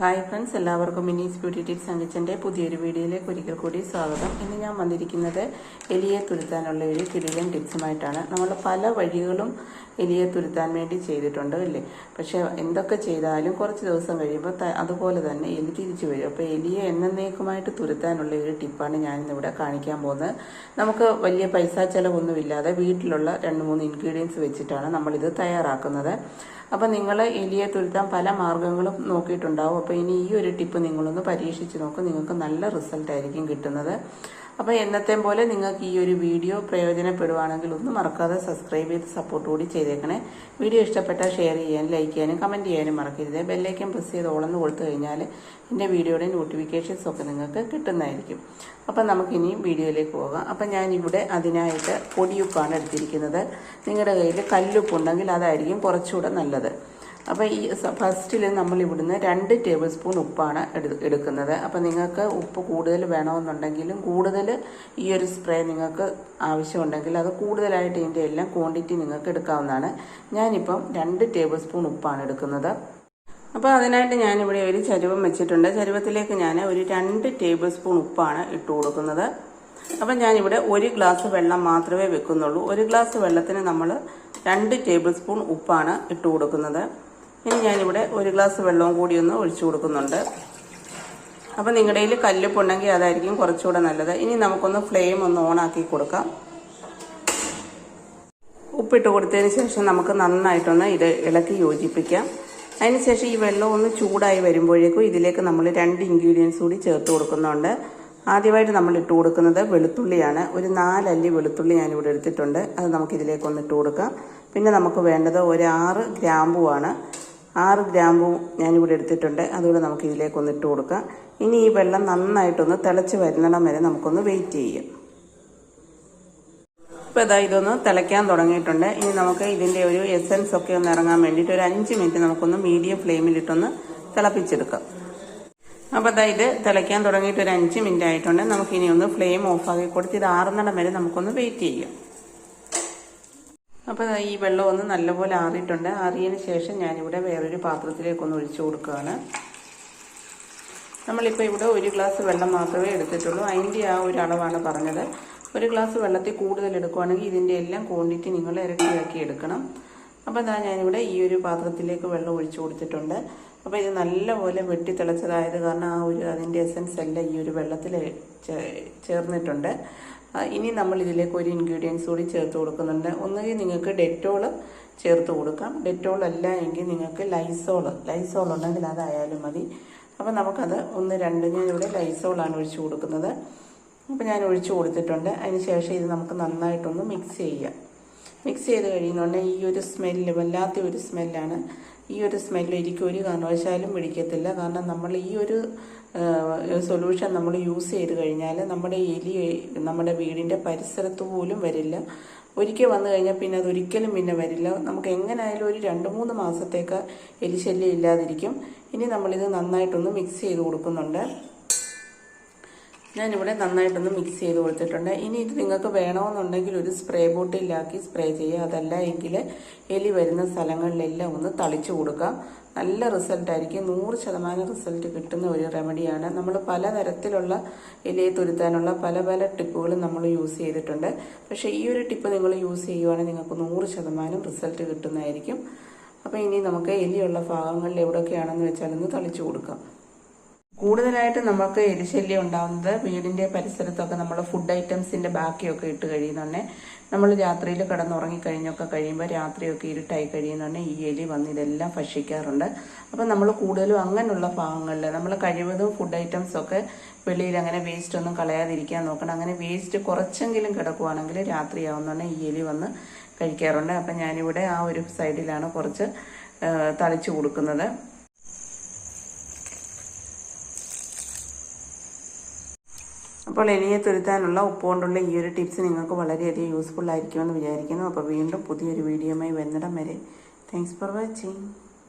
Hi friends എല്ലാവർക്കും മിനീസ് beauty tips അങ്കിച്ചന്റെ പുതിയൊരു വീഡിയോയിലേക്ക് ഒരിക്കൽ കൂടി സ്വാഗതം. ഇന്ന് ഞാൻ വന്നിരിക്കുന്നത് എലിയെ തുരുത്താനുള്ള ഒരു കിടിലൻ ടിപ്സുമായിട്ടാണ്. നമ്മൾ പല വഴികളും എലിയെ തുരുത്താൻ വേണ്ടി ചെയ്തിട്ടുണ്ട് അല്ലേ? പക്ഷേ എന്തൊക്കെ ചെയ്താലും കുറച്ച് ദിവസം കഴിയുമ്പോൾ അതുപോലെ തന്നെ എലി തിരിച്ചു വരും. അപ്പോൾ എലിയെ എന്നേക്കുമായിട്ട് തുരുത്താനുള്ള ഒരു ടിപ്പാണ് ഞാനിന്നിവിടെ കാണിക്കാൻ പോകുന്നത്. നമുക്ക് വലിയ പൈസ ചിലവൊന്നുമില്ലാതെ വീട്ടിലുള്ള രണ്ട് മൂന്ന് ഇൻഗ്രീഡിയൻസ് വെച്ചിട്ടാണ് നമ്മളിത് തയ്യാറാക്കുന്നത്. അപ്പോൾ നിങ്ങൾ എലിയെ തുരുത്താൻ പല മാർഗങ്ങളും നോക്കിയിട്ടുണ്ടാവും. അപ്പോൾ ഇനി ഈ ഒരു ടിപ്പ് നിങ്ങളൊന്ന് പരീക്ഷിച്ച് നോക്കും. നിങ്ങൾക്ക് നല്ല റിസൾട്ട് ആയിരിക്കും കിട്ടുന്നത്. അപ്പോൾ എന്നത്തെ പോലെ നിങ്ങൾക്ക് ഈ ഒരു വീഡിയോ പ്രയോജനപ്പെടുവാണെങ്കിൽ ഒന്നും മറക്കാതെ സബ്സ്ക്രൈബ് ചെയ്ത് സപ്പോർട്ട് കൂടി ചെയ്തേക്കണേ. വീഡിയോ ഇഷ്ടപ്പെട്ടാൽ ഷെയർ ചെയ്യാനും ലൈക്ക് ചെയ്യാനും കമന്റ് ചെയ്യാനും മറക്കരുത്. ബെല്ലൈക്കൻ പ്രസ് ചെയ്ത് ഓളന്ന് കൊടുത്തു കഴിഞ്ഞാൽ എന്റെ വീഡിയോയുടെ നോട്ടിഫിക്കേഷൻസ് ഒക്കെ നിങ്ങൾക്ക് കിട്ടുന്നതായിരിക്കും. അപ്പം നമുക്കിനി വീഡിയോയിലേക്ക് പോകാം. അപ്പം ഞാനിവിടെ അതിനായിട്ട് പൊടിയുപ്പാണ് എടുത്തിരിക്കുന്നത്. നിങ്ങളുടെ കയ്യിൽ കല്ലുപ്പുണ്ടെങ്കിൽ അതായിരിക്കും കുറച്ചുകൂടെ നല്ലത്. അപ്പോൾ ഈ ഫസ്റ്റിൽ നമ്മൾ ഇവിടുന്ന് രണ്ട് ടേബിൾ സ്പൂൺ ഉപ്പാണ് എടു എടുക്കുന്നത്. അപ്പോൾ നിങ്ങൾക്ക് ഉപ്പ് കൂടുതൽ വേണമെന്നുണ്ടെങ്കിലും കൂടുതൽ ഈ ഒരു സ്പ്രേ നിങ്ങൾക്ക് ആവശ്യമുണ്ടെങ്കിൽ അത് കൂടുതലായിട്ട് ഇതിന്റെ എല്ലാം ക്വാണ്ടിറ്റി നിങ്ങൾക്ക് എടുക്കാവുന്നതാണ്. ഞാനിപ്പം രണ്ട് ടേബിൾ സ്പൂൺ ഉപ്പാണ് എടുക്കുന്നത്. അപ്പോൾ അതിനായിട്ട് ഞാനിവിടെ ഒരു ചരുവം വെച്ചിട്ടുണ്ട്. ചരുവത്തിലേക്ക് ഞാൻ ഒരു രണ്ട് ടേബിൾ സ്പൂൺ ഉപ്പാണ് ഇട്ട് കൊടുക്കുന്നത്. അപ്പം ഞാനിവിടെ ഒരു ഗ്ലാസ് വെള്ളം മാത്രമേ വെക്കുന്നുള്ളൂ. ഒരു ഗ്ലാസ് വെള്ളത്തിന് നമ്മൾ രണ്ട് ടേബിൾ സ്പൂൺ ഉപ്പാണ് ഇട്ട് കൊടുക്കുന്നത്. ഇനി ഞാനിവിടെ ഒരു ഗ്ലാസ് വെള്ളവും കൂടി ഒന്ന് ഒഴിച്ചു കൊടുക്കുന്നുണ്ട്. അപ്പം നിങ്ങളുടെ കയ്യിൽ കല്ലുപ്പുണ്ടെങ്കിൽ അതായിരിക്കും കുറച്ചുകൂടെ നല്ലത്. ഇനി നമുക്കൊന്ന് ഫ്ലെയിം ഒന്ന് ഓണാക്കി കൊടുക്കാം. ഉപ്പിട്ട് കൊടുത്തതിന് ശേഷം നമുക്ക് നന്നായിട്ടൊന്ന് ഇത് ഇളക്കി യോജിപ്പിക്കാം. അതിനുശേഷം ഈ വെള്ളം ഒന്ന് ചൂടായി വരുമ്പോഴേക്കും ഇതിലേക്ക് നമ്മൾ രണ്ട് ഇൻഗ്രീഡിയൻസ് കൂടി ചേർത്ത് കൊടുക്കുന്നുണ്ട്. ആദ്യമായിട്ട് നമ്മൾ ഇട്ട് കൊടുക്കുന്നത് വെളുത്തുള്ളിയാണ്. ഒരു നാലല്ലി വെളുത്തുള്ളി ഞാനിവിടെ എടുത്തിട്ടുണ്ട്. അത് നമുക്ക് ഇതിലേക്ക് ഒന്ന് ഇട്ട് കൊടുക്കാം. പിന്നെ നമുക്ക് വേണ്ടത് ഒരു ആറ് ഗ്രാമ്പുവാണ്. ആറ് ഗ്രാമ്പും ഞാനിവിടെ എടുത്തിട്ടുണ്ട്. അതുകൂടെ നമുക്ക് ഇതിലേക്കൊന്ന് ഇട്ട് കൊടുക്കാം. ഇനി ഈ വെള്ളം നന്നായിട്ടൊന്ന് തിളച്ച് വരുന്നിടം വരെ നമുക്കൊന്ന് വെയിറ്റ് ചെയ്യാം. ഇപ്പോൾ ഇതാ ഇതൊന്ന് തിളയ്ക്കാൻ തുടങ്ങിയിട്ടുണ്ട്. ഇനി നമുക്ക് ഇതിന്റെ ഒരു എസൻസ് ഒക്കെ ഒന്ന് ഇറങ്ങാൻ വേണ്ടിയിട്ട് ഒരു അഞ്ച് മിനിറ്റ് നമുക്കൊന്ന് മീഡിയം ഫ്ലെയിമിലിട്ടൊന്ന് തിളപ്പിച്ചെടുക്കാം. അപ്പോൾ ഇതാ ഇത് തിളയ്ക്കാൻ തുടങ്ങിയിട്ട് ഒരു അഞ്ച് മിനിറ്റ് ആയിട്ടുണ്ട്. നമുക്കിനി ഒന്ന് ഫ്ലെയിം ഓഫാക്കി കൊടുത്ത് ഇത് ആറുന്നിടം വരെ നമുക്കൊന്ന് വെയിറ്റ് ചെയ്യാം. അപ്പോൾ ഈ വെള്ളം ഒന്ന് നല്ലപോലെ ആറിയിട്ടുണ്ട്. ആറിയതിന് ശേഷം ഞാനിവിടെ വേറൊരു പാത്രത്തിലേക്കൊന്ന് ഒഴിച്ചു കൊടുക്കുകയാണ്. നമ്മളിപ്പോൾ ഇവിടെ ഒരു ഗ്ലാസ് വെള്ളം മാത്രമേ എടുത്തിട്ടുള്ളൂ. അതിന്റെ ആ ഒരു അളവാണ് പറഞ്ഞത്. ഒരു ഗ്ലാസ് വെള്ളത്തിൽ കൂടുതൽ എടുക്കുവാണെങ്കിൽ ഇതിന്റെ എല്ലാം ക്വാണ്ടിറ്റി നിങ്ങൾ ഇരട്ടിയാക്കി എടുക്കണം. അപ്പോൾ അതാ ഞാനിവിടെ ഈ ഒരു പാത്രത്തിലേക്ക് വെള്ളം ഒഴിച്ചു കൊടുത്തിട്ടുണ്ട്. അപ്പോൾ ഇത് നല്ലപോലെ വെട്ടി തിളച്ചതായത് കാരണം ആ ഒരു അതിന്റെ എസൻസ് എല്ലാം ഈ ഒരു വെള്ളത്തിൽ ചേർന്നിട്ടുണ്ട്. ഇനി നമ്മൾ ഇതിലേക്ക് ഒരു ഇൻഗ്രീഡിയൻസ് കൂടി ചേർത്ത് കൊടുക്കുന്നുണ്ട്. ഒന്നുകിൽ നിങ്ങൾക്ക് ഡെറ്റോൾ ചേർത്ത് കൊടുക്കാം. ഡെറ്റോൾ അല്ല എങ്കിൽ നിങ്ങൾക്ക് ലൈസോൾ ലൈസോൾ ഉണ്ടെങ്കിൽ അതായാലും മതി. അപ്പോൾ നമുക്കത് ഒന്ന് രണ്ട് ഞാനിവിടെ ലൈസോളാണ് ഒഴിച്ചു കൊടുക്കുന്നത്. അപ്പോൾ ഞാൻ ഒഴിച്ചു കൊടുത്തിട്ടുണ്ട്. അതിന് ശേഷം ഇത് നമുക്ക് നന്നായിട്ടൊന്ന് മിക്സ് ചെയ്യാം. മിക്സ് ചെയ്ത് കഴിയുന്നുണ്ടെങ്കിൽ ഈ ഒരു സ്മെല്ല് വല്ലാത്ത ഒരു സ്മെല്ലാണ് ഈ ഒരു സ്മെല്ല് എനിക്ക് ഒരു കാരണവശാലും പിടിക്കത്തില്ല. കാരണം നമ്മൾ ഈ ഒരു സൊല്യൂഷൻ നമ്മൾ യൂസ് ചെയ്ത് കഴിഞ്ഞാൽ നമ്മുടെ എലി നമ്മുടെ വീടിന്റെ പരിസരത്ത് പോലും വരില്ല. ഒരിക്കൽ വന്നു കഴിഞ്ഞാൽ പിന്നെ അതൊരിക്കലും പിന്നെ വരില്ല. നമുക്ക് എങ്ങനെയായാലും ഒരു രണ്ട് മൂന്ന് മാസത്തേക്ക് എലിശല്യം ഇല്ലാതിരിക്കും. ഇനി നമ്മളിത് നന്നായിട്ടൊന്ന് മിക്സ് ചെയ്ത് കൊടുക്കുന്നുണ്ട്. ഞാനിവിടെ നന്നായിട്ടൊന്ന് മിക്സ് ചെയ്ത് കൊടുത്തിട്ടുണ്ട്. ഇനി ഇത് നിങ്ങൾക്ക് വേണമെന്നുണ്ടെങ്കിൽ ഒരു സ്പ്രേ ബോട്ടിലാക്കി സ്പ്രേ ചെയ്യുക. അതല്ല എങ്കിൽ എലി വരുന്ന സ്ഥലങ്ങളിലെല്ലാം ഒന്ന് തളിച്ചു കൊടുക്കാം. നല്ല റിസൾട്ടായിരിക്കും നൂറ് ശതമാനം റിസൾട്ട് കിട്ടുന്ന ഒരു റെമഡിയാണ് നമ്മൾ പലതരത്തിലുള്ള എലിയെ തുരുത്താനുള്ള പല പല ടിപ്പുകളും നമ്മൾ യൂസ് ചെയ്തിട്ടുണ്ട്. പക്ഷേ ഈ ഒരു ടിപ്പ് നിങ്ങൾ യൂസ് ചെയ്യുവാണെങ്കിൽ നിങ്ങൾക്ക് നൂറ് ശതമാനം റിസൾട്ട് കിട്ടുന്നതായിരിക്കും. അപ്പോൾ ഇനി നമുക്ക് എലിയുള്ള ഭാഗങ്ങളിൽ എവിടെയൊക്കെയാണെന്ന് വെച്ചാൽ ഒന്ന് തളിച്ചു കൊടുക്കാം. കൂടുതലായിട്ട് നമുക്ക് എലിശല്യം ഉണ്ടാകുന്നത് വീടിന്റെ പരിസരത്തൊക്കെ നമ്മൾ ഫുഡ് ഐറ്റംസിന്റെ ബാക്കിയൊക്കെ ഇട്ട് കഴിയുന്നുണ്ടെ നമ്മൾ രാത്രിയിൽ കിടന്നുറങ്ങിക്കഴിഞ്ഞൊക്കെ കഴിയുമ്പോൾ രാത്രിയൊക്കെ ഇരുട്ടായി കഴിയുന്നുണ്ടെ ഈ എലി വന്ന് ഇതെല്ലാം ഭക്ഷിക്കാറുണ്ട്. അപ്പം നമ്മൾ കൂടുതലും അങ്ങനെയുള്ള ഭാഗങ്ങളിൽ നമ്മൾ കഴിവതും ഫുഡ് ഐറ്റംസൊക്കെ വെളിയിൽ അങ്ങനെ വേസ്റ്റ് ഒന്നും കളയാതിരിക്കാൻ നോക്കണം. അങ്ങനെ വേസ്റ്റ് കുറച്ചെങ്കിലും കിടക്കുവാണെങ്കിൽ രാത്രിയാവുന്നുണ്ടെ ഈ എലി വന്ന് കഴിക്കാറുണ്ട്. അപ്പം ഞാനിവിടെ ആ ഒരു സൈഡിലാണ് കുറച്ച് തളിച്ചു കൊടുക്കുന്നത്. അപ്പോൾ എലിയെ തുരുത്താനുള്ള ഉപ്പ് കൊണ്ടുള്ള ഈ ഒരു ടിപ്സ് നിങ്ങൾക്ക് വളരെയധികം യൂസ്ഫുൾ ആയിരിക്കുമെന്ന് വിചാരിക്കുന്നു. അപ്പോൾ വീണ്ടും പുതിയൊരു വീഡിയോയുമായി വന്നിടം വരെ. Thanks for watching